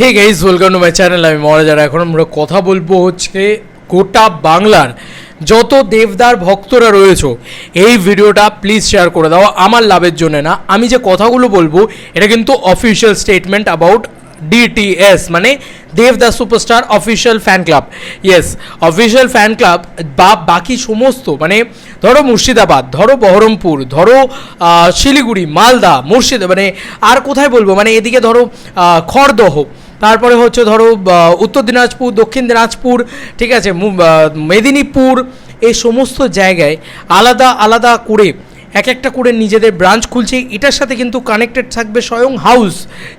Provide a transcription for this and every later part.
Hey guys welcome to my channel আমি মহারাজার এখন আমরা কথা বলব হচ্ছে গোটা বাংলার যত দেবদার ভক্তরা রয়েছে, এই ভিডিওটা প্লিজ শেয়ার করে দাও, আমার লাভের জন্য না। আমি যে কথাগুলো বলব, এটা কিন্তু অফিসিয়াল স্টেটমেন্ট অ্যাবাউট ডিটিএস মানে Dev Devdas superstar official fan club yes official fan club বা বাকি সমস্ত মানে ধরো মুর্শিদাবাদ, ধরো বহরমপুর, ধরো শিলিগুড়ি, মালদা, মুর্শিদা মানে আর কোথায় বলব? মানে এদিকে ধরো খড়দহ তারপরে হচ্ছে ধরো উত্তর দিনাজপুর, দক্ষিণ দিনাজপুর, ঠিক আছে মেদিনীপুর, এই সমস্ত জায়গায় আলাদা আলাদা করে, এক একটা করে নিজেদের ব্রাঞ্চ খুলছে। এটার সাথে কিন্তু কানেক্টেড থাকবে স্বয়ং হাউস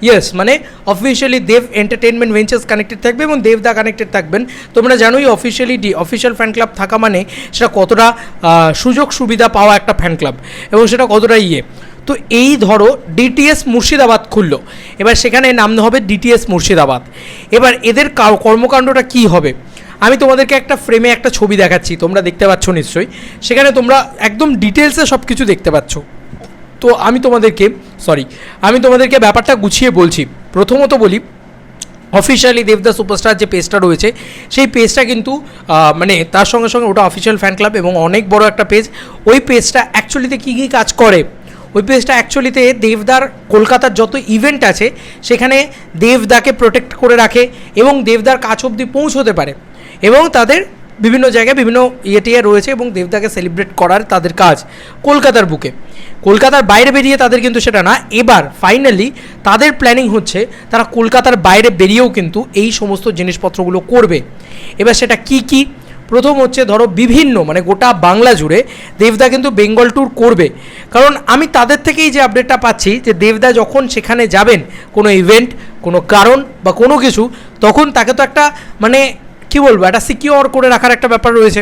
ইয়েস মানে officially Dev entertainment ventures connected থাকবে এবং দেবদা কানেক্টেড থাকবেন। তোমরা জানোই officially D official fan club থাকা মানে সেটা কতটা সুযোগ সুবিধা পাওয়া একটা ফ্যান ক্লাব এবং সেটা কতটা ইয়ে। তো এই ধরো ডিটিএস মুর্শিদাবাদ খুললো। এবার সেখানে নাম হবে ডিটিএস মুর্শিদাবাদ। এবার এদের কর্মকাণ্ডটা কি হবে? আমি তোমাদেরকে একটা ফ্রেমে একটা ছবি দেখাচ্ছি, তোমরা দেখতে পাচ্ছ নিশ্চয়ই। সেখানে তোমরা একদম ডিটেলসে সব কিছু দেখতে পাচ্ছ। তো আমি তোমাদেরকে সরি আমি তোমাদেরকে ব্যাপারটা গুছিয়ে বলছি। প্রথমত বলি অফিসিয়ালি দেবদা সুপারস্টার যে পেজটা রয়েছে, সেই পেজটা কিন্তু মানে তার সঙ্গে সঙ্গে ওটা অফিসিয়াল ফ্যান ক্লাব এবং অনেক বড় একটা পেজ ওই পেজটা অ্যাকচুয়ালিতে কী কী কাজ করে? ওই পেজটা অ্যাকচুয়ালিতে দেবদার কলকাতার যত ইভেন্ট আছে, সেখানে দেবদাকে প্রোটেক্ট করে রাখে এবং দেবদার কাছ অবধি পৌঁছতে পারে। এবং তাদের বিভিন্ন জায়গায় বিভিন্ন ইয়ে টিয়ে রয়েছে এবং দেবদাকে সেলিব্রেট করার তাদের কাজ কলকাতার বুকে। কলকাতার বাইরে বেরিয়ে তাদের কিন্তু সেটা না, এবার ফাইনালি তাদের প্ল্যানিং হচ্ছে তারা কলকাতার বাইরে বেরিয়েও কিন্তু এই সমস্ত জিনিসপত্রগুলো করবে। এবার সেটা কি কি প্রথম হচ্ছে ধরো বিভিন্ন মানে গোটা বাংলা জুড়ে দেবদা কিন্তু বেঙ্গল ট্যুর করবে। কারণ আমি তাদের থেকেই যে আপডেটটা পাচ্ছি যে দেবদা যখন সেখানে যাবেন, কোনো ইভেন্ট কোনো কারণ বা কোনো কিছু, তখন তাকে তো একটা মানে কি বলব, একটা সিকিওর করে রাখার একটা ব্যাপার রয়েছে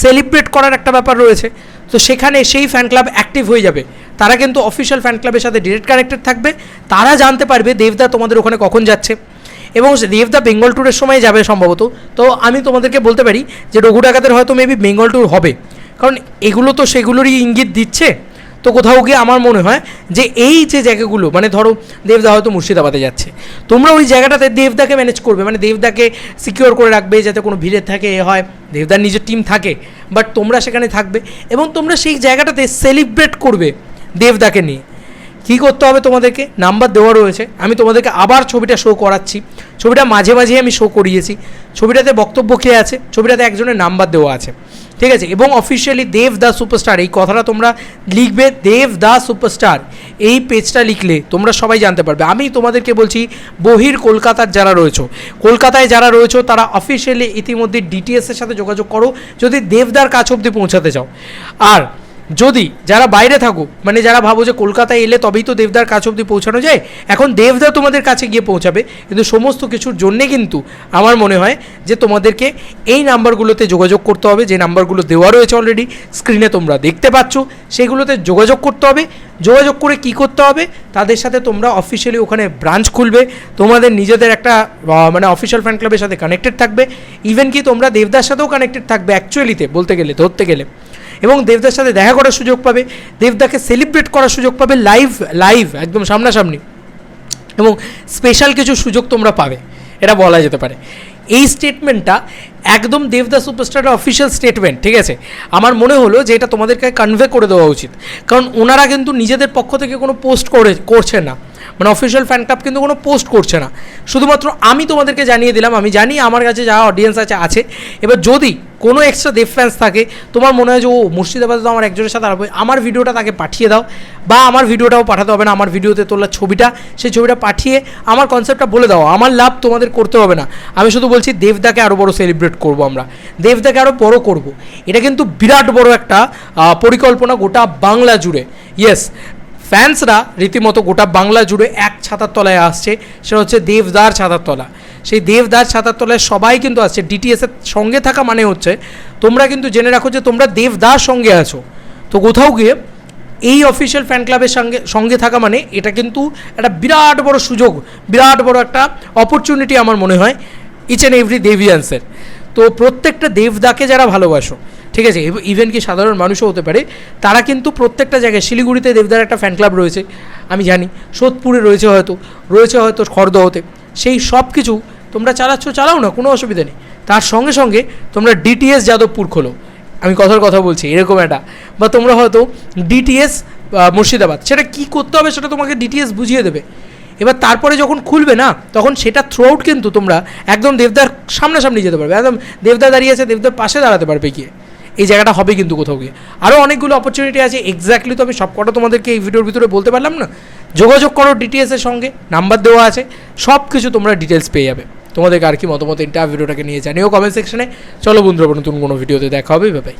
সেলিব্রেট করার একটা ব্যাপার রয়েছে। তো সেখানে সেই ফ্যান ক্লাব অ্যাক্টিভ হয়ে যাবে। তারা কিন্তু অফিসিয়াল ফ্যান ক্লাবের সাথে ডিরেক্ট কানেক্টেড থাকবে। তারা জানতে পারবে দেবদা তোমাদের ওখানে কখন যাচ্ছে। এবং সে দেবদা বেঙ্গল ট্যুরের সময় যাবে সম্ভবত। তো আমি তোমাদেরকে বলতে পারি যে রঘু ডাকাতের হয়তো মেবি বেঙ্গল ট্যুর হবে। কারণ এগুলো তো সেগুলোরই ইঙ্গিত দিচ্ছে। তো কোথাও গিয়ে আমার মনে হয় যে এই যে জায়গাগুলো মানে ধরো দেবদা হয়তো মুর্শিদাবাদে যাচ্ছে। তোমরা ওই জায়গাটাতে দেবদাকে ম্যানেজ করবে। মানে দেবদাকে সিকিওর করে রাখবে যাতে কোনো ভিড়ে থাকে, এ হয়। দেবদার নিজের টিম থাকে। বাট তোমরা সেখানে থাকবে এবং তোমরা সেই জায়গাটাতে সেলিব্রেট করবে দেবদাকে নিয়ে। কী করতে হবে তোমাদেরকে? নাম্বার দেওয়া রয়েছে। আমি তোমাদেরকে আবার ছবিটা শো করাচ্ছি। ছবিটা মাঝে মাঝে আমি শো করিয়েছি। ছবিটাতে বক্তব্য কে আছে? ছবিটাতে একজনের নাম্বার দেওয়া আছে। ঠিক আছে? এবং অফিসিয়ালি দেব দা সুপারস্টার এই কথাটা তোমরা লিখবে দেব দা সুপারস্টার এই পেজটা লিখলে তোমরা সবাই জানতে পারবে। আমি তোমাদেরকে বলছি, বহির কলকাতার যারা রয়েছো, কলকাতায় যারা রয়েছো, তারা অফিসিয়ালি ইতিমধ্যে ডিটিএস এর সাথে যোগাযোগ করো। যদি দেবদার কাছ অবধি পৌঁছাতে চাও। আর যদি যারা বাইরে থাকো মানে যারা ভাবো যে কলকাতায় এলে তবেই তো দেবদার কাছ অবধি পৌঁছানো যায়, এখন দেবদা তোমাদের কাছে গিয়ে পৌঁছাবে। কিন্তু সমস্ত কিছুর জন্যে কিন্তু আমার মনে হয় যে তোমাদেরকে এই নাম্বারগুলোতে যোগাযোগ করতে হবে, যে নাম্বারগুলো দেওয়া রয়েছে অলরেডি স্ক্রিনে তোমরা দেখতে পাচ্ছ, সেগুলোতে যোগাযোগ করতে হবে। যোগাযোগ করে কি করতে হবে? তাদের সাথে তোমরা অফিসিয়ালি ওখানে ব্রাঞ্চ খুলবে। তোমাদের নিজেদের একটা মানে অফিসিয়াল ফ্যান ক্লাবের সাথে কানেক্টেড থাকবে। ইভেন কি তোমরা দেবদার সাথেও কানেক্টেড থাকবে অ্যাকচুয়ালিতে বলতে গেলে, ধরতে গেলে। এবং দেবদার সাথে দেখা করার সুযোগ পাবে, দেবদাকে সেলিব্রেট করার সুযোগ পাবে লাইভ লাইভ একদম সামনাসামনি। এবং স্পেশাল কিছু সুযোগ তোমরা পাবে, এটা বলা যেতে পারে। এই স্টেটমেন্টটা একদম দেবদা সুপারস্টারের অফিসিয়াল স্টেটমেন্ট ঠিক আছে? আমার মনে হলো যে এটা তোমাদেরকে কনভে করে দেওয়া উচিত। কারণ ওনারা কিন্তু নিজেদের পক্ষ থেকে কোনো পোস্ট করে করছে না। মানে অফিসিয়াল ফ্যান ক্লাব কিন্তু কোনো পোস্ট করছে না। শুধুমাত্র আমি তোমাদেরকে জানিয়ে দিলাম, আমি জানি আমার কাছে যা অডিয়েন্স আছে আছে। এবার যদি কোনো এক্সট্রা দেব ফ্যান্স থাকে, তোমার মনে হয় যে, ও, মুর্শিদাবাদে তো আমার একজনের সাথে আরবে আমার ভিডিওটা তাকে পাঠিয়ে দাও, বা আমার ভিডিওটাও পাঠাতে হবে না, আমার ভিডিওতে তোলা ছবিটা, সেই ছবিটা পাঠিয়ে আমার কনসেপ্টটা বলে দাও। আমার লাভ তোমাদের করতে হবে না। আমি শুধু বলছি, দেবদাকে আরও বড় সেলিব্রেট করব আমরা। দেবদাকে আরও বড় করব। এটা কিন্তু বিরাট বড় একটা পরিকল্পনা গোটা বাংলা জুড়ে। ইয়েস ফ্যান্সরা রীতিমতো গোটা বাংলা জুড়ে এক ছাতার তলায় আসছে, সেটা হচ্ছে দেবদার ছাতার তলা সেই দেবদার ছাতার তলায় সবাই কিন্তু আসছে। ডিটিএস এর সঙ্গে থাকা মানে হচ্ছে, তোমরা কিন্তু জেনে রাখো যে তোমরা দেবদার সঙ্গে আছো। তো কোথাও গিয়ে এই অফিসিয়াল ফ্যান ক্লাবের সঙ্গে সঙ্গে থাকা মানে এটা কিন্তু একটা বিরাট বড় সুযোগ, বিরাট বড় একটা অপরচুনিটি আমার মনে হয় ইচ অ্যান্ড এভরি দেভিয়ান্সের তো প্রত্যেকটা দেবদাকে যারা ভালোবাসো, ঠিক আছে ইভেন কি সাধারণ মানুষও হতে পারে, তারা কিন্তু প্রত্যেকটা জায়গায়, শিলিগুড়িতে দেবদার একটা ফ্যান ক্লাব রয়েছে, আমি জানি, সোদপুরে রয়েছে হয়তো রয়েছে হয়তো খড়দহতে, সেই সব কিছু তোমরা চালাচ্ছ, চালাও না, কোনো অসুবিধা নেই। তার সঙ্গে সঙ্গে তোমরা ডিটিএস যাদবপুর খোলো, আমি কথার কথা বলছি, এরকম একটা, বা তোমরা হয়তো ডিটিএস মুর্শিদাবাদ, সেটা কি করতে হবে সেটা তোমাকে ডিটিএস বুঝিয়ে দেবে। এবার তারপরে যখন খুলবে না, তখন সেটা থ্রু আউট কিন্তু তোমরা একদম দেবদার সামনাসামনি যেতে পারবে। একদম দেবদা দাঁড়িয়ে আছে, দেবদার পাশে দাঁড়াতে পারবে গিয়ে। এই জায়গাটা হবে কিন্তু কোথাও গিয়ে। আরও অনেকগুলো অপরচুনিটি আছে এক্স্যাক্টলি তো আমি সবকটা তোমাদেরকে এই ভিডিওর ভিতরে বলতে পারলাম না? যোগাযোগ করো ডিটিএসের সঙ্গে নাম্বার দেওয়া আছে সব কিছু তোমরা ডিটেলস পেয়ে যাবে। তোমাদেরকে আর কি মতামত এটা ভিডিওটাকে নিয়ে জানিও কমেন্ট সেকশনে চলো বন্ধুরা, নতুন কোনো ভিডিওতে দেখা হবে ভাই